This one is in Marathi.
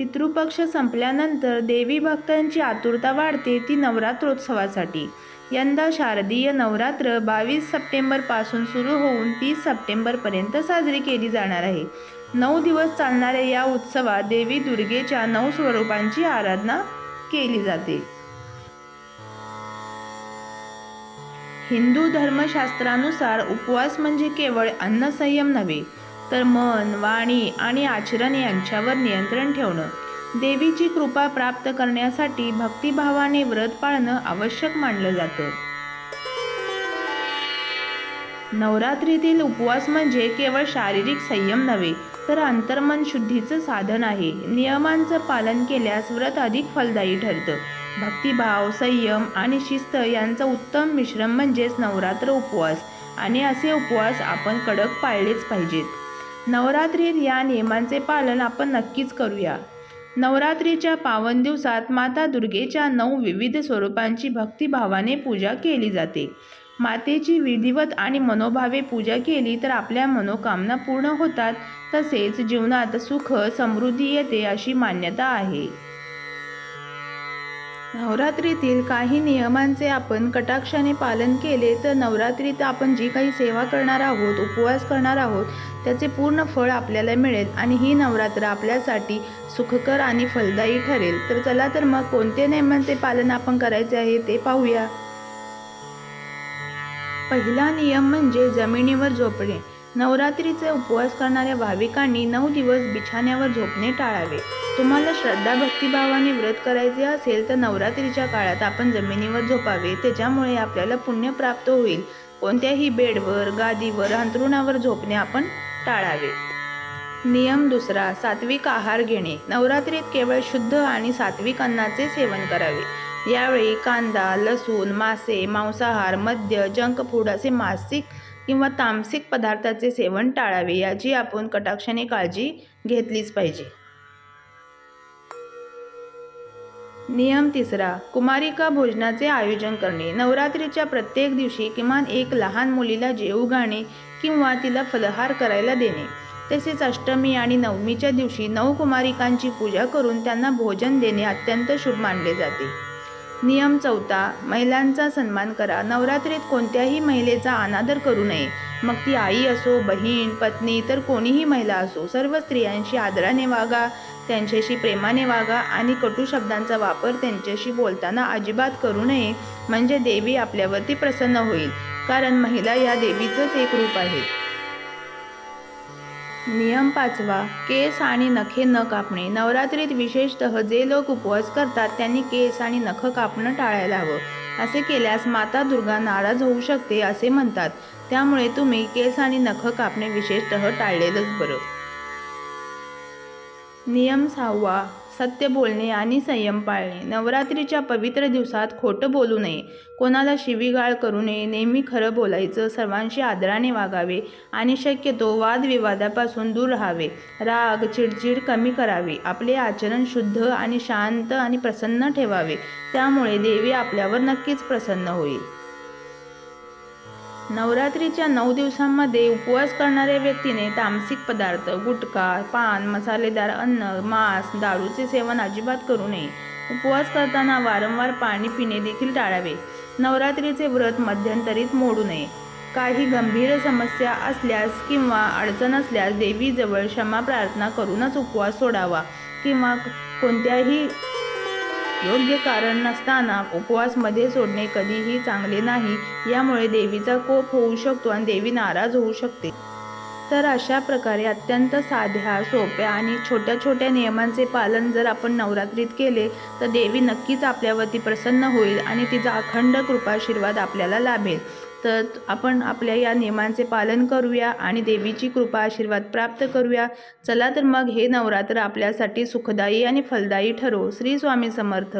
पितृपक्ष संपल्यानंतर देवी भक्तांची आतुरता वाढते ती नवरात्रोत्सवासाठी. यंदा शारदीय नवरात्र बावीस सप्टेंबरपासून सुरू होऊन तीस सप्टेंबरपर्यंत साजरी केली जाणार आहे. नऊ दिवस चालणाऱ्या या उत्सवात देवी दुर्गेच्या नऊ स्वरूपांची आराधना केली जाते. हिंदू धर्मशास्त्रानुसार उपवास म्हणजे केवळ अन्नसंयम नव्हे तर मन वाणी आणि आचरण यांच्यावर नियंत्रण ठेवणं. देवीची कृपा प्राप्त करण्यासाठी भक्तिभावाने व्रत पाळणं आवश्यक मानलं जातं. नवरात्रीतील उपवास म्हणजे केवळ शारीरिक संयम नव्हे तर अंतर्मन शुद्धीचं साधन आहे. नियमांचं पालन केल्यास व्रत अधिक फलदायी ठरतं. भक्तिभाव संयम आणि शिस्त यांचं उत्तम मिश्रण म्हणजेच नवरात्र उपवास. आणि असे उपवास आपण कडक पाळलेच पाहिजेत. नवरात्रीत या नियमांचे पालन आपण नक्कीच करूया. नवरात्रीच्या पावन दिवसात माता दुर्गेच्या नऊ विविध स्वरूपांची भक्तिभावाने पूजा केली जाते. मातेची विधिवत आणि मनोभावे पूजा केली तर आपल्या मनोकामना पूर्ण होतात तसेच जीवनात सुख समृद्धी येते अशी मान्यता आहे. नवरात्रीतील काही नियमांचे आपण कटाक्षाने पालन केले तर नवरात्रीत आपण जी काही सेवा करणार आहोत उपवास करणार आहोत त्याचे पूर्ण फळ आपल्याला मिळेल आणि ही नवरात्र आपल्यासाठी सुखकर आणि फलदायी ठरेल. तर चला तर मग कोणते नियमांचे पालन आपण करायचे आहे ते पाहूया. पहिला नियम म्हणजे जमिनीवर झोपणे. नवरात्रीचे उपवास करणाऱ्या भाविकांनी नऊ दिवस बिछाण्यावर झोपणे टाळावे. तुम्हाला श्रद्धा भक्तिभावाने व्रत करायचे असेल तर नवरात्रीच्या काळात आपण जमिनीवर झोपावे. त्याच्यामुळे आपल्याला पुण्य प्राप्त होईल. कोणत्याही बेडवर गादीवर अंतरुणावर झोपणे आपण टाळावे. नियम दुसरा सात्विक आहार घेणे. नवरात्रीत केवळ शुद्ध आणि सात्विक अन्नाचे सेवन करावे. यावेळी कांदा लसूण मासे मांसाहार मद्य जंक फूड असे मासिक किंवा तामसिक पदार्थाचे सेवन टाळावे याची आपण कटाक्षाने काळजी घेतलीच पाहिजे. नियम तिसरा कुमारिका भोजनाचे आयोजन करणे. नवरात्रीच्या प्रत्येक दिवशी किमान एक लहान मुलीला जेऊ घाणे किंवा तिला फलहार करायला देणे. तसेच अष्टमी आणि नवमीच्या दिवशी नऊ कुमारिकांची पूजा करून त्यांना भोजन देणे अत्यंत शुभ मानले जाते. नियम चौथा महिलांचा सन्मान करा. नवरात्रीत कोणत्याही महिलेचा अनादर करू नये. मग ती आई असो बहीण पत्नी तर कोणीही महिला असो सर्व स्त्रियांशी आदराने वागा त्यांच्याशी प्रेमाने वागा आणि कटू शब्दांचा वापर त्यांच्याशी बोलताना अजिबात करू नये. म्हणजे देवी आपल्यावरती प्रसन्न होईल. कारण महिला या देवीचंच एक रूप आहेत नियम पाचवा. केस आणि नखे न कापणे. नवरात्रीत विशेषतः जे लोक उपवास करतात त्यांनी केस आणि नख कापणं टाळायला हवं. असे केल्यास माता दुर्गा नाराज होऊ शकते असे म्हणतात. त्यामुळे तुम्ही केस आणि नख कापणे विशेषतः टाळलेलंच बरं. नियम सहावा सत्य बोलणे आणि संयम पाळणे. नवरात्रीच्या पवित्र दिवसात खोटं बोलू नये. कोणाला शिवीगाळ करू नये. नेहमी खरं बोलायचं सर्वांशी आदराने वागावे आणि शक्यतो वादविवादापासून दूर राहावे. राग चिडचिड कमी करावी. आपले आचरण शुद्ध आणि शांत आणि प्रसन्न ठेवावे. त्यामुळे देवी आपल्यावर नक्कीच प्रसन्न होईल. नवरात्रीच्या नऊ दिवसांमध्ये उपवास करणाऱ्या व्यक्तीने तामसिक पदार्थ गुटखा पान मसालेदार अन्न मांस दारूचे सेवन अजिबात करू नये. उपवास करताना वारंवार पाणी पिणे देखील टाळावे. नवरात्रीचे व्रत मध्यंतरीत मोडू नये. काही गंभीर समस्या असल्यास किंवा अडचण असल्यास देवीजवळ क्षमा प्रार्थना करूनच उपवास सोडावा किंवा कोणत्याही योग्य कारण नसताना उपवासमध्ये सोडणे कधीही चांगले नाही यामुळे देवीचा कोप होऊ शकतो आणि देवी नाराज होऊ शकते. तर अशा प्रकारे अत्यंत साध्या सोप्या आणि छोट्या छोट्या नियमांचे पालन जर आपण नवरात्रीत केले तर देवी नक्कीच आपल्यावरती प्रसन्न होईल आणि तिचा अखंड कृपाशीर्वाद आपल्याला लाभेल. तर आपण आपल्या या नियमांचे पालन करूया आणि देवीची कृपा आशीर्वाद प्राप्त करूया. चला तर मग हे नवरात्र आपल्यासाठी सुखदायी आणि फलदायी ठरो. श्री स्वामी समर्थ.